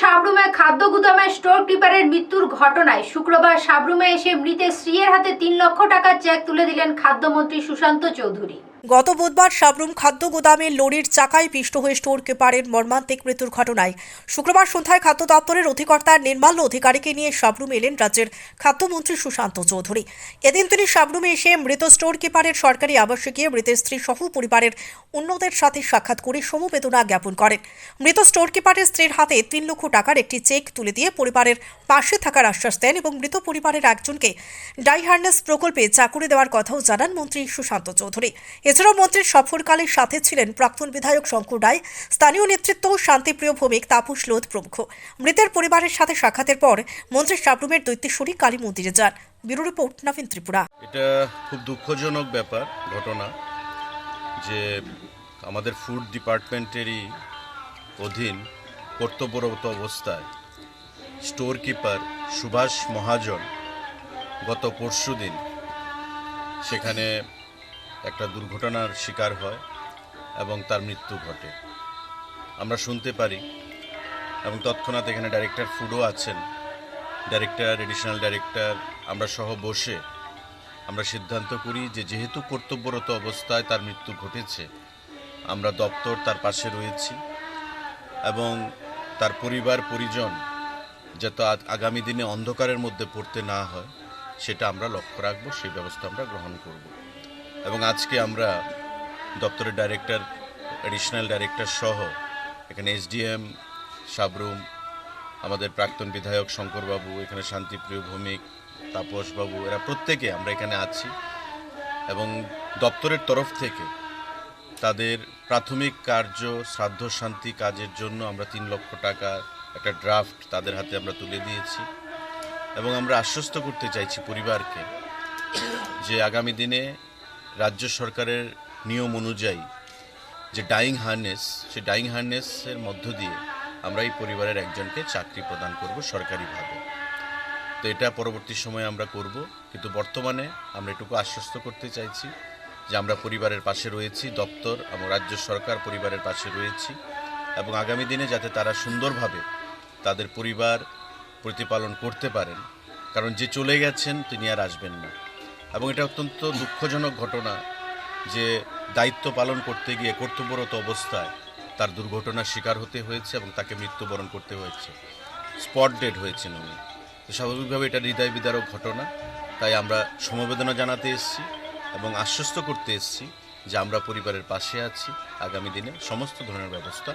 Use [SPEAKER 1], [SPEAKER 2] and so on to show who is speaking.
[SPEAKER 1] সাবরুমে খাদ্য গুদামে স্টোর কিপারের মৃত্যুর ঘটনায় শুক্রবার সাবরুমে এসে মৃতের স্ত্রীর হাতে তিন লক্ষ টাকার চেক তুলে দিলেন খাদ্যমন্ত্রী সুশান্ত চৌধুরী।
[SPEAKER 2] গত বুধবার সাবরুম খাদ্য গোদামে লরির চাকায় পিষ্ট হয়ে স্টোর কিপারের মর্মান্তিক মৃত্যুর ঘটনায় শুক্রবার সন্ধ্যায় খাদ্য দপ্তরের অধিকর্তা নির্মাল্য অধিকারীকে নিয়ে সাবরুম এলেন রাজ্যের খাদ্যমন্ত্রী সুশান্ত চৌধুরী। এদিন তিনি সাবরুমে এসে মৃত স্টোর কিপারের সরকারি আবাসে গিয়ে মৃতের স্ত্রী সহ পরিবারের অন্যদের সাথে সাক্ষাৎ করে সমবেদনা জ্ঞাপন করেন। মৃত স্টোর কিপারের স্ত্রীর হাতে তিন লক্ষ টাকার একটি চেক তুলে দিয়ে পরিবারের পাশে থাকার আশ্বাস দেন এবং মৃত পরিবারের একজনকে ডাই হার্নেস প্রকল্পে চাকুরি দেওয়ার কথাও জানান মন্ত্রী সুশান্ত চৌধুরী। এছাড়াও মন্ত্রীর সফরকালে সাথে ছিলেন প্রাক্তন বিধায়ক শঙ্কর রায়, স্থানীয় নেতৃত্ব শান্তিপ্রিয় ভৌমিক তাপস লোধ প্রমুখ। মৃতের পরিবারের সাথে সাক্ষাতের পর মন্ত্রী সাবরুমের দৈত্যেশ্বরী কালী মন্দিরে যান। Bureau report Nabin Tripura.
[SPEAKER 3] এটা খুব দুঃখজনক ব্যাপার, ঘটনা, যে আমাদের ফুড ডিপার্টমেন্টেরই অধীন কর্তব্যরত অবস্থায় স্টোর কিপার সুভাষ মহাজন গত পরশু দিন সেখানে একটা দুর্ঘটনার শিকার হয় এবং তার মৃত্যু ঘটে। আমরা শুনতে পারি এবং তৎক্ষণাৎ এখানে ডাইরেক্টর ফুডও আছেন। ডাইরেক্টর এডিশনাল ডাইরেক্টর আমরা সহ বসে আমরা সিদ্ধান্ত করি যে যেহেতু কর্তব্যরত অবস্থায় তার মৃত্যু ঘটেছে, আমরা দপ্তর তার পাশে রয়েছি এবং তার পরিবার, পরিজন যাতে আগামী দিনে অন্ধকারের মধ্যে পড়তে না হয়, সেটা আমরা লক্ষ্য রাখব, সেই ব্যবস্থা আমরা গ্রহণ করব। এবং আজকে আমরা দপ্তরের ডাইরেক্টর এডিশনাল ডাইরেক্টর সহ এখানে এসডিএম সাবরুম, আমাদের প্রাক্তন বিধায়ক শঙ্করবাবু, এখানে শান্তিপ্রিয় ভৌমিক তাপসবাবু এরা প্রত্যেকে আমরা এখানে আছি। এবং দপ্তরের তরফ থেকে তাদের প্রাথমিক কার্য, শ্রাদ্ধ শান্তি কাজের জন্য আমরা তিন লক্ষ টাকা একটা ড্রাফট তাদের হাতে আমরা তুলে দিয়েছি। এবং আমরা আশ্বস্ত করতে চাইছি পরিবারকে যে আগামী দিনে রাজ্য সরকারের নিয়ম অনুযায়ী যে ডাইং হার্নেস, সেই ডাইং হার্নেসের মধ্য দিয়ে আমরা এই পরিবারের একজনকে চাকরি প্রদান করব সরকারিভাবে। তো এটা পরবর্তী সময়ে আমরা করব, কিন্তু বর্তমানে আমরা এটুকু আশ্বস্ত করতে চাইছি যে আমরা পরিবারের পাশে রয়েছি, দপ্তর এবং রাজ্য সরকার পরিবারের পাশে রয়েছি এবং আগামী দিনে যাতে তারা সুন্দরভাবে তাদের পরিবার প্রতিপালন করতে পারেন। কারণ যে চলে গেছেন তিনি আর আসবেন না। এবং এটা অত্যন্ত দুঃখজনক ঘটনা যে দায়িত্ব পালন করতে গিয়ে কর্তব্যরত অবস্থায় তার দুর্ঘটনার শিকার হতে হয়েছে এবং তাকে মৃত্যুবরণ করতে হয়েছে। স্পট ডেড হয়েছেন উনি। তো স্বাভাবিকভাবে এটা হৃদয় বিদারক ঘটনা। তাই আমরা সমবেদনা জানাতে এসেছি এবং আশ্বস্ত করতে এসেছি যে আমরা পরিবারের পাশে আছি। আগামী দিনে সমস্ত ধরনের ব্যবস্থা